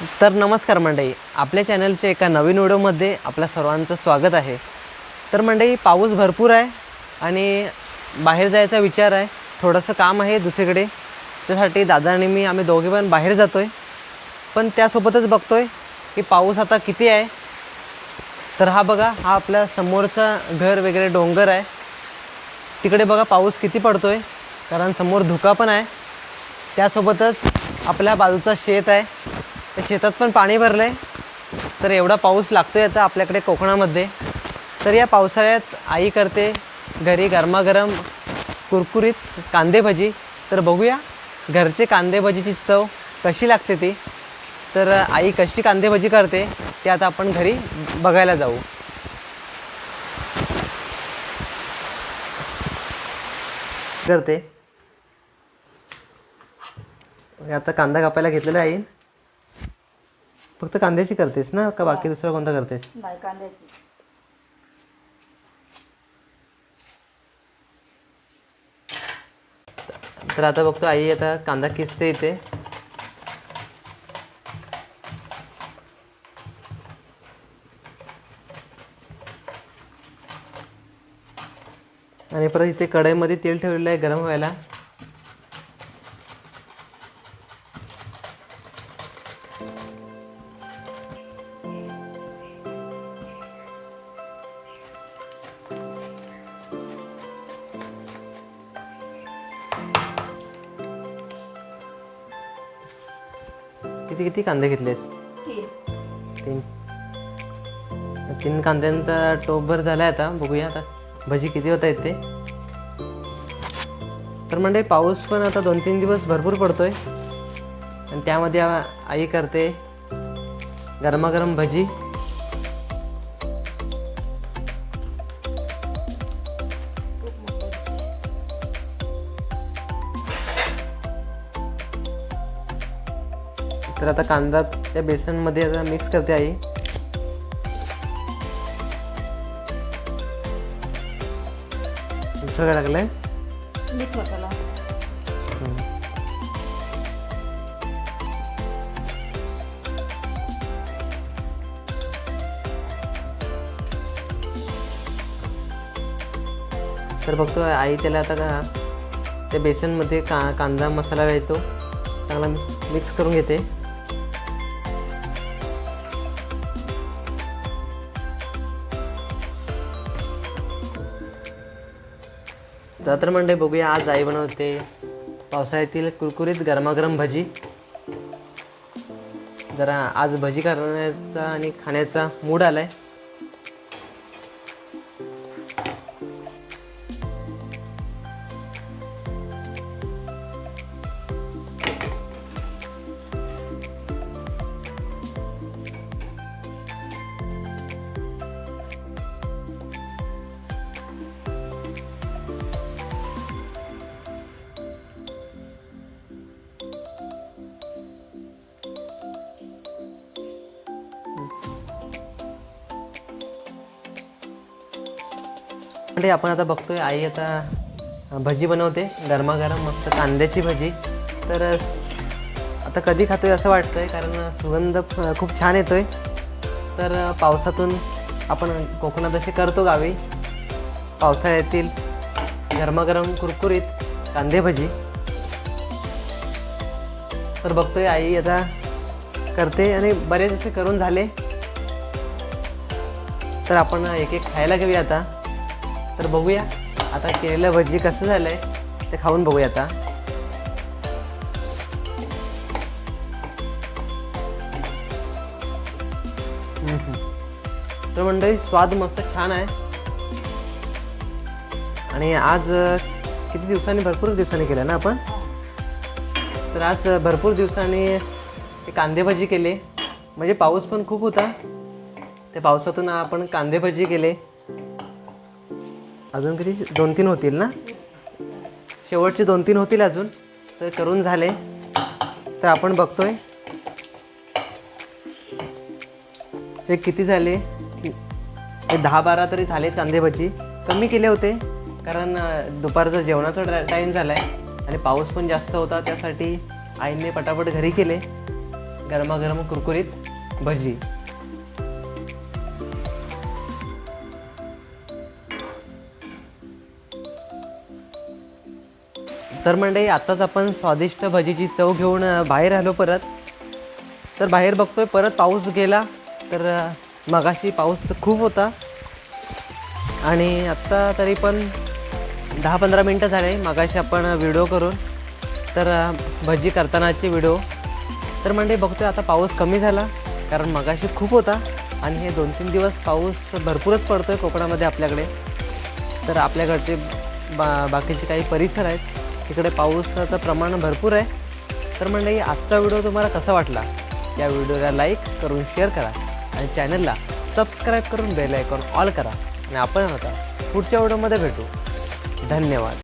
तर नमस्कार मंडई आपल्या चॅनलच्या एका नवीन व्हिडिओमध्ये आपल्या सर्वांचं स्वागत आहे. तर मंडई पाऊस भरपूर आहे आणि बाहेर जायचा विचार आहे. थोडंसं काम आहे दुसरीकडे. त्यासाठी दादा आणि मी आम्ही दोघे पण बाहेर जातो आहे पण त्यासोबतच बघतो आहे की पाऊस आता किती आहे. तर हा बघा हा आपल्या समोरचा घर वगैरे डोंगर आहे. तिकडे बघा पाऊस किती पडतो आहे कारण समोर धुका पण आहे. त्यासोबतच आपल्या बाजूचा शेत आहे. शेतात पण पाणी भरलं आहे तर एवढा पाऊस लागतो आहे आता आपल्याकडे कोकणामध्ये. तर या पावसाळ्यात आई करते घरी गरमागरम कुरकुरीत कांदे भजी. तर बघूया घरचे कांदे भजीची चव कशी लागते ती. तर आई कशी कांदे भजी करते ते आता आपण घरी बघायला जाऊ. करते. आता कांदा कापायला घेतलेला आहे. फक्त कांद्याची करतेस ना? का बाकी दुसरं कोणता करतेस? नाही कांद्याची. तर आता बघतो आई आता कांदा किसते इथे. आणि परत इथे कढईमध्ये तेल ठेवलेलं आहे गरम व्हायला. किती किती कांदे घेतलेस? तीन. तीन. तीन कांद्यांचा टोपभर झाला आता बघूया आता. भजी किती होत आहेत ते? तर म्हणजे पाऊस पण आता दोन तीन दिवस भरपूर पडतोय. आणि त्यामध्ये आई करते गरमागरम भजी. तर आता कांदा त्या बेसनमध्ये आता मिक्स करते आई. दुसरं काय टाकलंय? मीठ मसाला तर बघतो आई त्याला आता का त्या बेसनमध्ये का कांदा मसाला येतो चांगला मिक्स करून घेते. चला तर म्हणजे बघूया आज आई बनवते पावसाळ्यातील कुरकुरीत गरमागरम भजी. जरा आज भजी करण्याचा आणि खाण्याचा मूड आलाय. म्हणजे आपण आता बघतोय आई आता भजी बनवते गरमागरम मस्त कांद्याची भजी. तर आता कधी खातोय असं वाटतंय कारण सुगंध खूप छान येतोय. तर पावसातून आपण कोकणात असे करतो गावी. पावसाळ्यातील गरमागरम कुरकुरीत कांदे भजी. तर बघतोय आई आता करते आणि बरेच असे करून झाले. तर आपण एक एक खायला घेऊया आता. तर बघूया. आता केलेलं भजी कसं झालंय ते खाऊन बघूया आता. तर मंडळी स्वाद मस्त छान आहे. आणि आज किती दिवसांनी भरपूर दिवसांनी केलं ना आपण? तर आज भरपूर दिवसांनी ते कांदे भजी केले. म्हणजे पाऊस पण खूप होता. त्या पावसातून आपण कांदे भजी केले. अजून किती? दोन तीन होतील ना? शेवटचे दोन तीन होतील अजून. तर करून झाले. तर आपण बघतोय. हे किती झाले? हे दहा बारा तरी झाले चांदे भजी कमी केले होते. कारण दुपारचं दुपारचा जेवणाचा टाईम झाला आहे आणि पाऊस पण जास्त होता. त्यासाठी आईने पटापट घरी केले. गरमागरम कुरकुरीत भजी. तर म्हणजे आत्ताच आपण स्वादिष्ट भजीची चव घेऊन बाहेर आलो परत. तर बाहेर बघतोय परत पाऊस गेला तर मगाशी पाऊस खूप होता. आणि आत्ता तरी पण दहा पंधरा मिनटं झाले मगाशी आपण व्हिडिओ करून. तर भजी करतानाचे व्हिडिओ. तर म्हणजे बघतोय आता पाऊस कमी झाला कारण मगाशी खूप होता. आणि हे दोन तीन दिवस पाऊस भरपूरच पडतोय कोकणामध्ये आपल्याकडे. तर आपल्याकडचे बा बाकीचे काही परिसर आहेत तिकडे पाऊसाचं प्रमाण भरपूर आहे. तर म्हणजे आजचा व्हिडिओ तुम्हाला कसा वाटला? या व्हिडिओला लाईक करून शेअर करा आणि चॅनलला सबस्क्राईब करून बेल आयकॉन ऑल करा. आणि आपण आता पुढच्या व्हिडिओमध्ये भेटू. धन्यवाद.